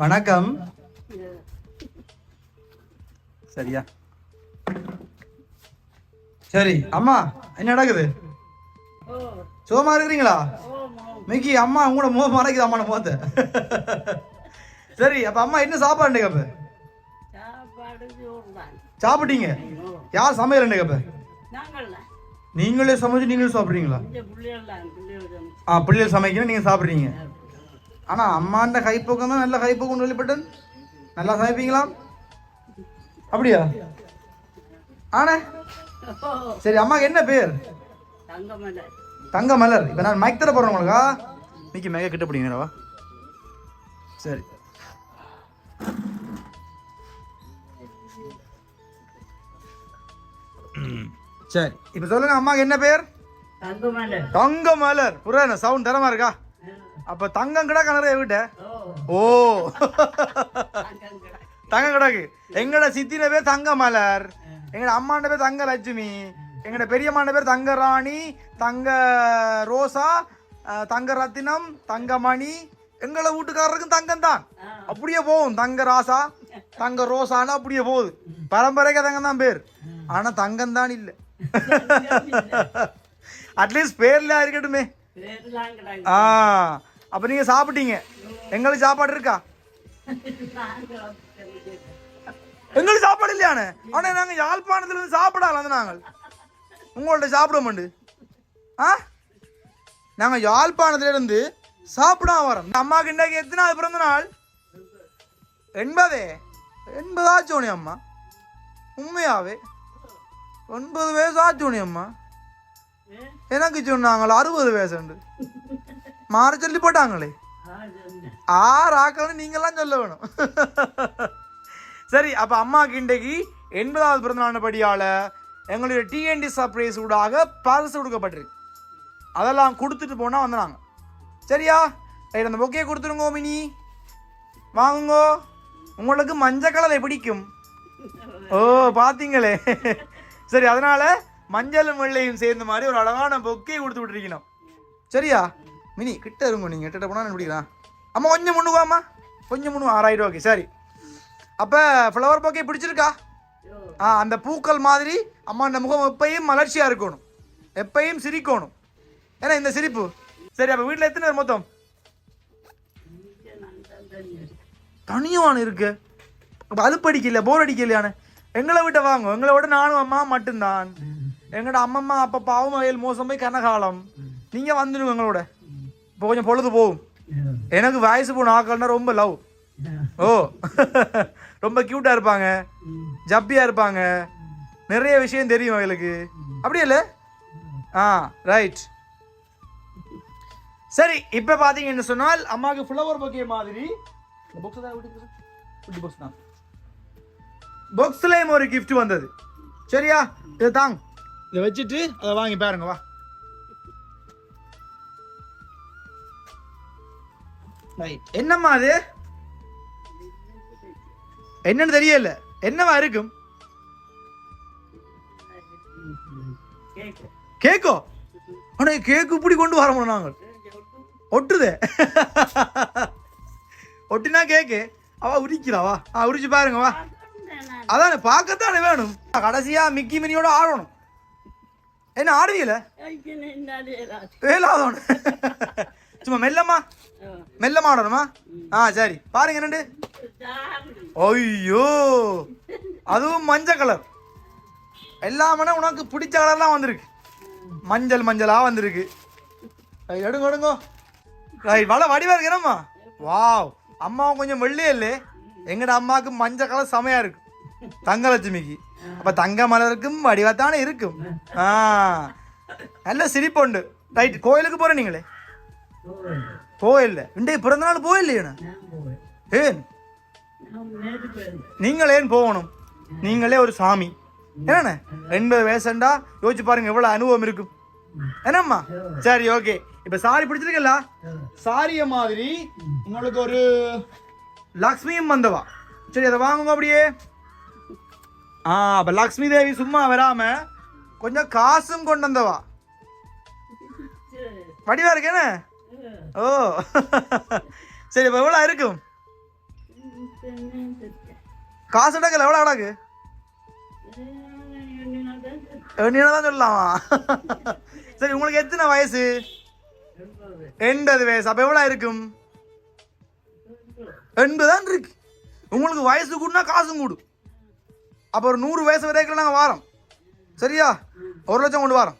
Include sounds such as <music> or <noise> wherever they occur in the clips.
வணக்கம். சரியா? சரி அம்மா என்ன நடக்குது? சுகமா இருக்கிறீங்களா? மிக்கி அம்மா உங்களோட முகம் மறைக்குது அம்மா முகத்தை சரி அப்ப அம்மா என்ன சாப்பாடு அப்ப? சாப்பிட்டீங்க? யார் சமையல் என்ன அப்ப? நாங்கள் நீங்களே சமைச்சு நீங்களே சாப்பிட்றீங்களா? ஆ பிள்ளைகள் சமைக்கணும் நீங்க சாப்பிட்றீங்க. ஆனா அம்மாண்ட கைப்பக்கம் தான் நல்ல கைப்பக்கம் வெளிப்பட்டது நல்லா சமைப்பீங்களா? அப்படியா? ஆனே? சரி அம்மாக்கு என்ன பேர்? தங்க மலர் இப்போ நான் மைக் தர போறேன் உங்களுக்கா. மிக்கி மேக கிட்ட பிடிங்கிறவா சரி. சரி இப்போ சொல்லுங்க அம்மாக்கு என்ன பேர்? தங்க மலர் புரியல சவுண்ட் தரமா இருக்கா? அப்ப தங்கம் கிடா கணரைய விட்ட ஓ. தங்கம் கிடக்கு எங்கட சித்தின பேர் தங்க மலர் எங்கட அம்மாண்ட பேர் தங்க லட்சுமி எங்கட பெரியம்மாண்ட பேர் தங்க ராணி தங்க ரோசா தங்க ரத்தினம் தங்கமணி. எங்களை வீட்டுக்காரருக்கும் தங்கம் தான் அப்படியே போகும். தங்க ராசா தங்க ரோசான்னு அப்படியே போகுது. பரம்பரைக்கு தங்கம் தான் பேர் ஆனா தங்கம் தான் இல்லை. அட்லீஸ்ட் பேர்ல இருக்கட்டுமே. ஆ அப்ப நீங்க சாப்பிட்டீங்க. எங்களுக்கு சாப்பாடு இருக்கா? எங்களுக்கு சாப்பாடு இல்லையானே? ஆனா நாங்க யாழ்ப்பாணத்துல இருந்து சாப்பிடலாம் வந்து நாங்கள். உங்கள்ட்ட சாப்பிட மாட்டு ஆ? நாங்க யாழ்ப்பாணத்துல இருந்து வரோம். இந்த அம்மாக்கு இன்றைக்கு எத்தனாவது பிறந்த நாள்? எண்பதே? எண்பதாச்சோனி அம்மா. உண்மையாவே? ஒன்பது வயசு ஆச்சோனி அம்மா. எனக்கு சொன்னாங்களா அறுபது வயசுண்டு மாற சொல்லி போட்டாங்களே ஆறு ஆக்கணும் நீங்கள்லாம் சொல்ல வேணும் சரி அப்போ அம்மாக்கு இன்றைக்கு எண்பதாவது பிறந்தநாள்படியால் எங்களுடைய டிஎன்டி சர்ப்ரைஸ் ஊடாக பரிசு கொடுக்கப்பட்டிருக்கு அதெல்லாம் கொடுத்துட்டு போனால் வந்தாங்க சரியா ரைட் அந்த பொக்கையை கொடுத்துருங்கோ மினி வாங்குங்கோ உங்களுக்கு மஞ்சள் கலரை பிடிக்கும் ஓ பார்த்தீங்களே சரி அதனால் மஞ்சளும் வெள்ளையும் சேர்ந்த மாதிரி ஒரு அழகான பொக்கையை கொடுத்து விட்டுருக்கணும். சரியா? மினி கிட்ட இருங்க நீங்கள் கிட்ட போனால் நான் பிடிக்கலாம். அம்மா கொஞ்சம் முன்னுவாம்மா கொஞ்சம் முன்னு ஆறாயிரம் ஓகே சரி. அப்போ ஃப்ளவர் பொக்கே பிடிச்சிருக்கா? ஆ அந்த பூக்கள் மாதிரி அம்மா அந்த முகம் எப்பயும் மலர்ச்சியாக இருக்கணும். எப்பயும் சிரிக்கணும். ஏன்னா இந்த சிரிப்பு. சரி அப்போ வீட்டில் எத்தனை பேர் மொத்தம்? தனியானு இருக்கு. அப்போ அலுப்படிக்கல போர் அடிக்கலையானே எங்களை விட்ட வாங்க. எங்களை விட நானும் அம்மா மட்டும்தான். எங்களோட அம்மம்மா அப்பா பாவம் வயல் மோசம் போய் கனகாலம் நீங்க வந்துடுங்க எங்களோட. இப்போ கொஞ்சம் பொழுது போகும். எனக்கு வயசு போன ஆக்கள்னா ரொம்ப லவ். ஓ. <laughs> ரொம்ப கியூட்டா இருப்பாங்க. ஜப்பியா இருப்பாங்க. நிறைய விஷயம் தெரியும் அவங்களுக்கு. அப்படியே இல்லை? ஆ ரைட் சரி இப்போ பார்த்தீங்கன்னு சொன்னால் அம்மாவுக்கு ஃப்ளவர் பொக்கே மாதிரி. தான் பாக்ஸ் தான். பாக்ஸ்லேயும் ஒரு gift வந்தது. சரியா? இதை தாங்க இதை வச்சுட்டு அதை வாங்கி பாருங்க வா. என்னம்மா அது? என்னன்னு தெரியல. என்னவா இருக்கும்? கேக்கோ? ஆனா கேக்கு இப்படி கொண்டு வர முடியும் நாங்கள்? ஒட்டுதே. ஒட்டினா கேக்கு. அவ உரிக்கிறா வா. ஆ உரிச்சு பாருங்க வா. அதானே பார்க்கத்தானே வேணும். கடைசியா மிக்கி மினியோட ஆடணும். என்ன ஆடுவீல வேலாதோன்னு சும்மா மெல்லம்மா? மெல்லமா ஆடணுமா? ஆ சரி. பாருங்க என்னண்டு? ஐயோ! அதுவும் மஞ்சள் கலர். எல்லாமே உனக்கு பிடிச்ச கலர்லாம் வந்திருக்கு. மஞ்சள் மஞ்சளா வந்திருக்கு. எடுங்க எடுங்க ரைட் வள வடிவா இருக்கிறம்மா வாவ். அம்மாவும் கொஞ்சம் வெள்ளையே இல்லை. எங்கட அம்மாவுக்கு மஞ்சள் கலர் செமையா இருக்கு. தங்கலட்சுமிக்கு. அப்ப தங்க மலருக்கும் வடிவத்தானே இருக்கும். ஆ. நல்ல சிரிப்புண்டு ரைட் கோயிலுக்கு போற நீங்களே? போயில்ல இன்றைக்கு பிறந்த நாள் போயில்லையா ஏன்? நீங்கள் ஏன் போகணும்? நீங்களே ஒரு சாமி. என்னண்ணே? எண்பது வயசுண்டா? யோசிச்சு பாருங்க எவ்வளோ அனுபவம் இருக்கும் என்னம்மா? சரி ஓகே இப்ப சாரி பிடிச்சிருக்கல சாரிய மாதிரி உங்களுக்கு ஒரு லக்ஷ்மியும் வந்தவா? சரி அதை வாங்குங்க அப்படியே. ஆ அப்ப லக்ஷ்மி தேவி சும்மா வராம கொஞ்சம் காசும் கொண்டு வந்தவா. வடிவா இருக்கேனே ஓ. சரி இப்போ எவ்வளோ இருக்கும்? காசு அடக்கல எவ்வளோ அடக்கு எண்ணினா தான் சொல்லலாமா? சரி உங்களுக்கு எத்தனை வயசு? எண்பது வயசு. அப்போ எவ்வளோ இருக்கும்? எண்பது தான் இருக்கு. உங்களுக்கு வயசு கூடனா காசும் கூடும். அப்போ ஒரு நூறு வயசு வரைக்கும் நாங்கள் வாரோம். சரியா? ஒரு லட்சம் கொண்டு வாரம்.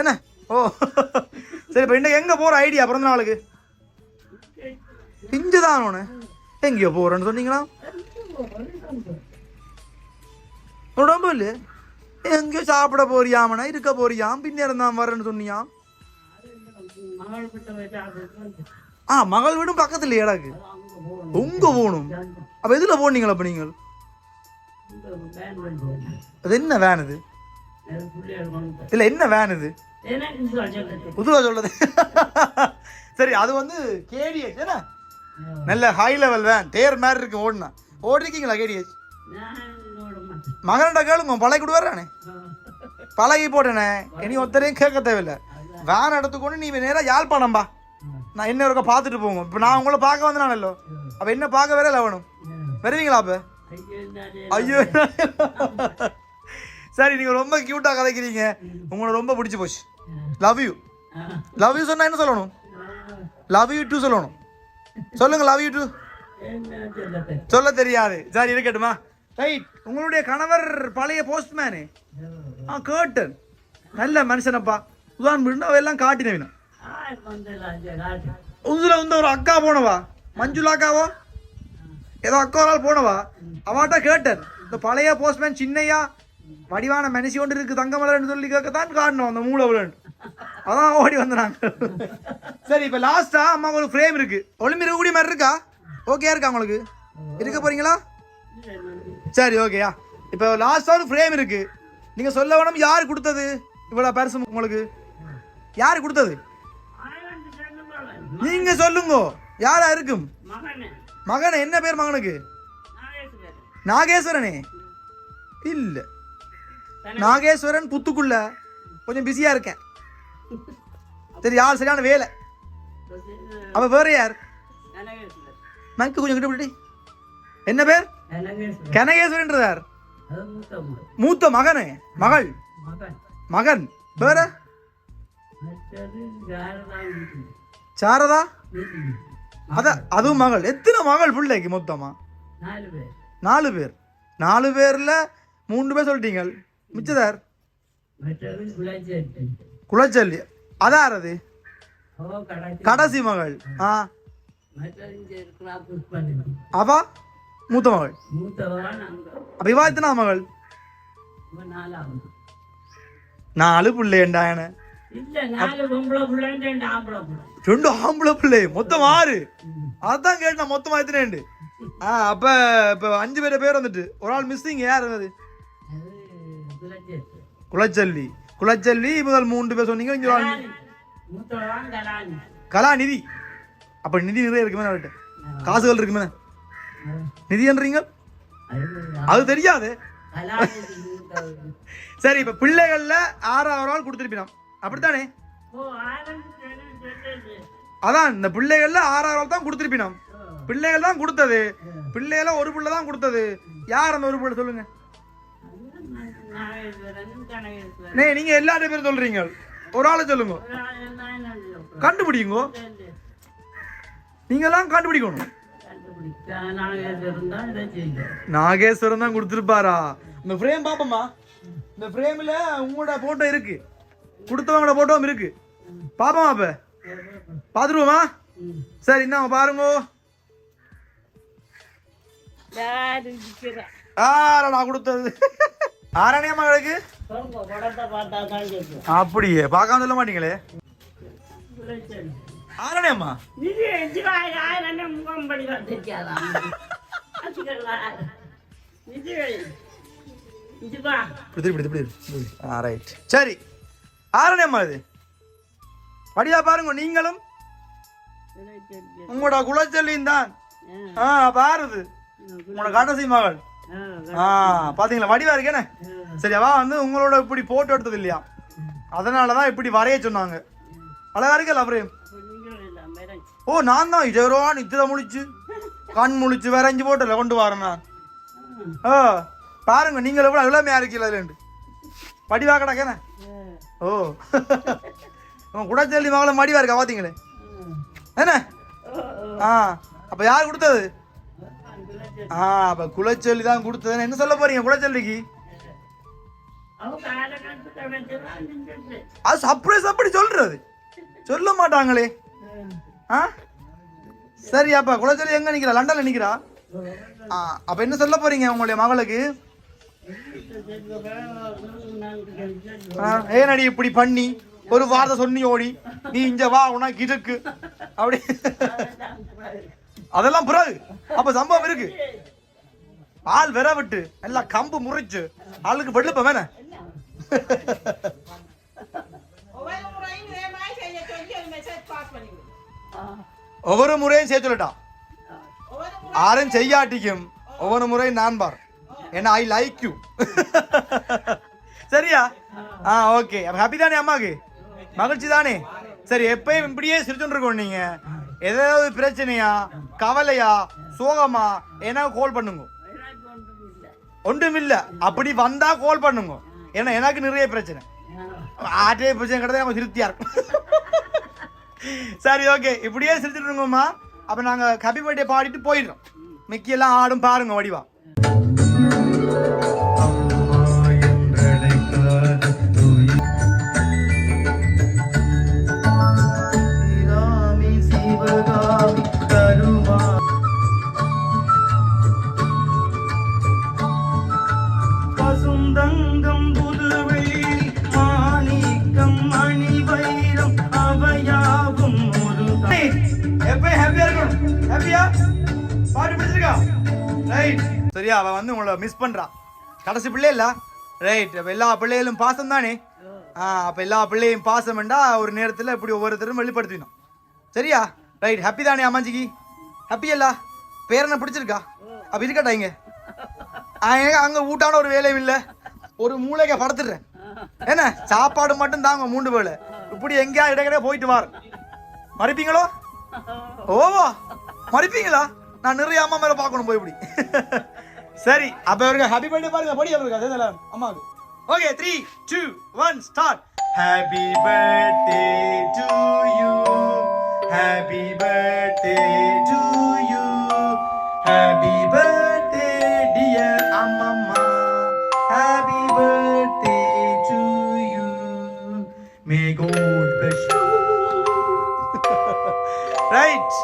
என்ன? ஓ. சரி இப்போ இன்னைக்கு எங்கே போகிற ஐடியா பிறந்த நாளுக்கு? இஞ்சு தான் ஒன்று எங்கேயோ போகிறேன்னு சொன்னீங்களா? உடம்பு இல்லை எங்கேயோ சாப்பிட போறியாமனா இருக்க போறியாம் பின்ன இருந்தான் வரேன்னு சொன்னியாம் ஆ மகள் வீடும் பக்கத்துல இடக்கு உங்க போகணும். அப்ப எதுல போனீங்களா அப்ப நீங்கள்? அது என்ன வேன் இது? இல்ல என்ன வேன் இது? புதுவா சொல்றது. சரி அது வந்து கேடிஎச் என்ன? நல்ல ஹை லெவல் வேன் தேர் மாதிரி இருக்கு ஓடுனா. ஓடிருக்கீங்களா கேடிஎச் மகன்கிட்ட கேளுங்க பழகி கொடுவாரானே பழகி போட்டேனே. இனி ஒருத்தரையும் கேட்க தேவையில்லை. வேன் எடுத்துக்கொண்டு நீ நேராக யாழ்ப்பாணம்பா நான் என்ன இருக்க பார்த்துட்டு போங்க இப்போ நான் உங்களை பார்க்க வந்தனானല്ലോ அப்போ என்ன பார்க்க வேற வேணும்? வருவீங்களா அப்போ? ஐயோ. <laughs> சரி நீங்க ரொம்ப கியூட்டா கதைக்கிறீங்க. உங்களை ரொம்ப பிடிச்சி போச்சு. லவ் யூ லவ் யூ சொன்னா என்ன சொல்லணும்? லவ் யூ டூ சொல்லணும். சொல்லுங்க லவ் யூ டூ சொல்ல தெரியாது. சரி இருக்கட்டுமா? ரைட் உங்களுடைய கணவர் பழைய போஸ்ட்மேனு ஆ கேட்டன் நல்ல மனுஷனப்பா. உதான் விண்ணவ எல்லாம் காட்டினவினா உதுல வந்து ஒரு அக்கா போனவா? மஞ்சுளா அக்காவோ? ஏதோ அக்கா ஒரு போனவா? அவாட்ட கேட்டேன். இந்த பழைய போஸ்ட்மேன் சின்னையா வடிவான மனுஷி ஒன்று இருக்கு தங்கமலர்னு சொல்லி கேட்கத்தான் காட்டணும் அந்த மூளை அதான் ஓடி வந்தாங்க சரி இப்போ லாஸ்டா அம்மா ஒரு ஃப்ரேம் இருக்கு. ஒளிம்பி கூடி மாதிரி இருக்கா? ஓகே இருக்கா உங்களுக்கு? இருக்க போறீங்களா? சரி ஓகேயா இப்போ லாஸ்டா ஒரு ஃப்ரேம் இருக்கு. நீங்க சொல்ல வேணும் யார் கொடுத்தது? இவ்வளோ பரிசு உங்களுக்கு. யார் கொடுத்தது? நீங்க சொல்லுங்க. யாரா இருக்கும்? மகன் என்ன பேர் மகனுக்கு? நாகேஸ்வரனே. இல்ல. நாகேஸ்வரன் புத்துக்குள்ள. கொஞ்சம் பிஸியா இருக்கேன். சரி யார்? சரியான வேலை. அப்ப வேற யார்? மைக்கு கொஞ்சம் கிட்ட என்ன பேர்? கனகேஸ்வரன்றதார் மூத்த மகனே. மகள்? மகன். வேற? சாரதா அத அதுவும் மகள். எத்தனை மகள் பிள்ளைக்கு மொத்தமா? நாலு பேர். நாலு பேர். நாலு பேர்ல மூன்று பேர் சொல்லிட்டீங்க. மிச்சதார்? குலச்சல்லி அதார் அது கடைசி மகள். ஆ. அவா? மூத்த மகள். அப்ப இவா எத்தனா மகள்? நாலு பிள்ளைண்டா என. ரெண்டு ஆம்பளை பிள்ளை. மொத்தம் ஆறு. அதான் கேட்டேன் மொத்தமா எத்தனைண்டு? ஆ அப்ப இப்ப அஞ்சு பேர் பேர் வந்துட்டு ஒரு ஆள் மிஸ்ஸிங் யார் இருந்தது குலச்சல்லி குலச்சல்லி முதல் மூன்று பேர் சொன்னீங்க இங்க ஆள் கலாநிதி. அப்ப நிதி நிறைய இருக்குமே அவர்கிட்ட காசுகள் இருக்குமே. நிதின்றீங்க அது தெரியாது. சரி இப்ப பிள்ளைகள்ல ஆறாவது ஆள் கொடுத்துருப்பினோம். அப்படித்தானே? அதான் இந்த பிள்ளைகள்ல ஆள் தான் கொடுத்துருப்பினோம். பிள்ளைகள் தான் கொடுத்தது. பிள்ளைகள ஒரு பிள்ளை தான் கொடுத்தது. யார் அந்த ஒரு பிள்ளை சொல்லுங்க? நீங்க எல்லாரும் பேரும் சொல்றீங்க. ஒரு ஆளை சொல்லுங்க? கண்டுபிடிங்க. நீங்க எல்லாம் கண்டுபிடிக்கணும். நாகேஸ்வரன் தான் கொடுத்துருப்பாரா? இந்த ஃப்ரேம் பாப்போமா இந்த ஃப்ரேம்ல உங்களோட போட்டோ இருக்கு. கொடுத்தவங்களோட போட்டோவும் இருக்கு. பாப்போமா அப்ப? பாத்துருவோமா? சரி இந்தாங்க பாருங்க. நான் கொடுத்தது? ஆராணியா மகளுக்கு அப்படியே பார்க்காம சொல்ல மாட்டீங்களே? ஆராணியம்மா இப்படி இப்படி சரி. ஆராணியம்மா அது. படியா பாருங்க நீங்களும். உங்களோட குலச்செல்லியும் தான். ஆ பாருது உங்களோட கடைசி மகள். ஆ பாத்தீங்களா? வடிவா இருக்கேனே சரி அவ வந்து உங்களோட இப்படி போட்டோ எடுத்தது இல்லையா? அதனாலதான் இப்படி வரைய சொன்னாங்க. அழகா இருக்கல ஃப்ரேம் ஓ நான் தான். இதோரா நித்திர முடிச்சு கண் முழிச்சு வரைஞ்சு போட்டல கொண்டு வரேன் நான். ஓ பாருங்க நீங்கள் எவ்வளோ இளமையா இருக்கீங்களா வடிவா படிவா கிடக்கேன ஓ. உன் குடச்செல்லி மகளை மடிவா இருக்கா பார்த்தீங்களே என்ன? ஆ அப்போ யார் கொடுத்தது? ஆ அப்போ குலச்சொல்லி தான் கொடுத்ததுன்னு என்ன சொல்ல போறீங்க குலச்சொல்லிக்கு அது சர்ப்ரைஸ் அப்படி சொல்றது. சொல்ல மாட்டாங்களே. ஆ? சரி அப்பா குலச்சொல்லி எங்க நிக்கிறா? லண்டன்ல நிக்கிறா? ஆ அப்ப என்ன சொல்ல போறீங்க உங்களுடைய மகளுக்கு? ஏனடி இப்படி பண்ணி? ஒரு வார்த்தை சொன்னி ஓடி நீ இங்க வா உனக்கு இருக்கு. அப்படி. அதெல்லாம் பிறகு. அப்ப சம்பவம் இருக்கு. ஆள் வெற விட்டு எல்லாம் கம்பு முறைச்சு ஆளுக்கு வெள்ளுப்ப வேணே. ஒவ்வொரு முறையும் செய்ய சேர்த்து சொல்லட்டா ஒவ்வொரு ஆரும் செய்யாட்டிக்கும் ஒவ்வொரு முறையும் நான் பார் ஏன்னா ஐ லைக் யூ சரியா ஆ ஓகே ஹாப்பி தானே அம்மாக்கு? மகிழ்ச்சி தானே? சரி எப்பயும் இப்படியே சிரிச்சுட்டு இருக்கோம் நீங்க. ஏதாவது பிரச்சனையா கவலையா சோகமா ஏன்னா கால் பண்ணுங்க. ஒன்றும் இல்லை. அப்படி வந்தா கால் பண்ணுங்க. ஏன்னா எனக்கு நிறைய பிரச்சனை. ஆட்டே பிரச்சனை கிடையாது அவங்க திருப்தியா இருக்கும் சரி ஓகே இப்படியே சிரிச்சுட்டு இருக்கோம்மா அப்ப நாங்க ஹாப்பி பர்த்டே பாடிட்டு போயிடுறோம். மிக்கி எல்லாம் ஆடும் பாருங்க வடிவா. மிஸ் பண்றா. கடைசி பிள்ளை இல்ல? ரைட் அப்ப எல்லா பிள்ளைகளும் பாசம் தானே? ஆ அப்ப எல்லா பிள்ளையும் பாசம்ண்டா ஒரு நேரத்துல இப்படி ஒவ்வொருத்தரும் வெளிப்படுத்தினோம் சரியா? ரைட் ஹாப்பி தானே அம்மாஞ்சிக்கு? ஹாப்பி பேர் பேரனை பிடிச்சிருக்கா? அப்ப இருக்கட்டா இங்க? எனக்கு அங்க ஊட்டான ஒரு வேலையும் இல்ல. ஒரு மூளைக்க படுத்துடுறேன். என்ன? சாப்பாடு மட்டும் தாங்க மூண்டு வேலை இப்படி எங்கேயா இடைக்கிடையே போயிட்டு வார். மறிப்பீங்களோ? ஓவா மறிப்பீங்களா? நான் நிறைய அம்மா மேல பார்க்கணும் போய் இப்படி. சரி அப்ப இவருக்கு ஹாப்பி பர்த்டே பாருங்க படி அவருக்கு அது எல்லாரும் அம்மாவுக்கு okay three two one start happy birthday to you happy birthday to you happy birthday dear அம்மம்மா happy birthday to you may God bless right